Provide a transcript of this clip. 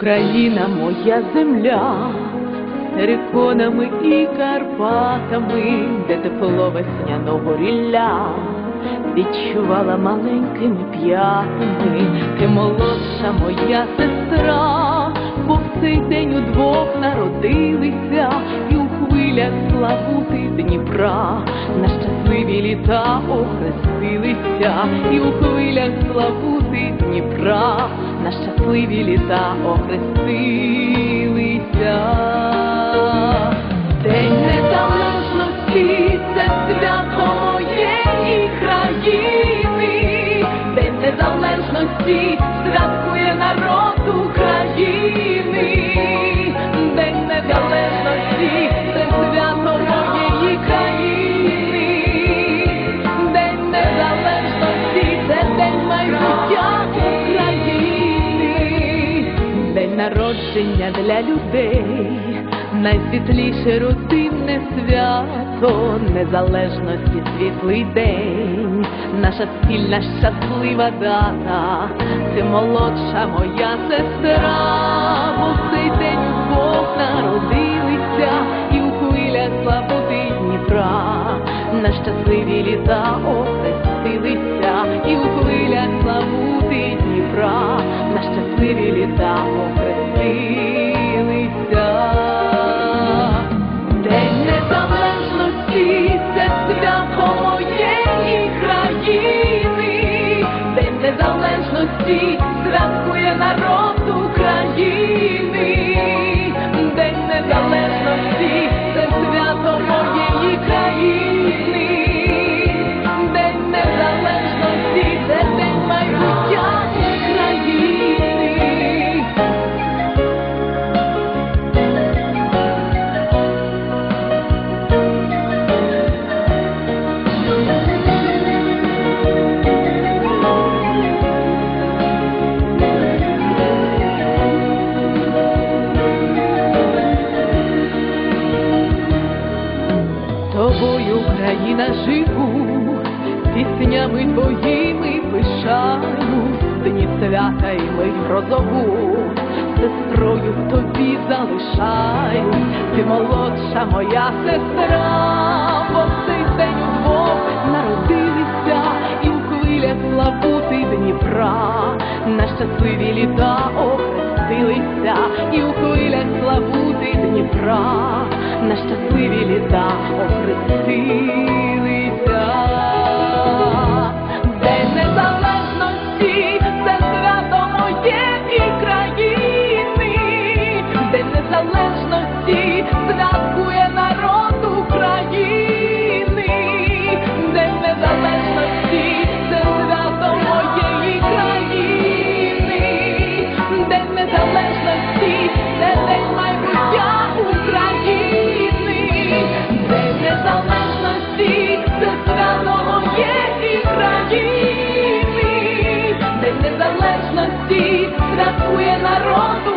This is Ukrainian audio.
Україна моя земля, териконами і Карпатами, де тепло весняного рілля, відчувала маленькими п'ятами, ти молодша моя сестра, бо в цей день удвох народилися і у хвилях славути Дніпра, на щасливі літа охрестилися, і у хвилях славути Дніпра, на щасливі літа охрестилися. Народження для людей, найсвітліше родинне свято незалежності світлий день, наша спільна щаслива дата, ти молодша моя сестра, бо в цей день удвох народилися і у хвилях славути Дніпра, на щасливі літа охрестилися, і у хвилях славути Дніпра, на щасливі літа охрестилися. Тобою, Україна, живу, піснями твоїми пишаю, дні свята і мить грозову, сестрою тобі залишаю, ти молодша моя сестра, бо в цей день удвох народилися. І у хвилях славути Дніпра, на щасливі літа охрестилися, і у хвилях славути Дніпра, на щасливі літа охрестилися. We're not wrong.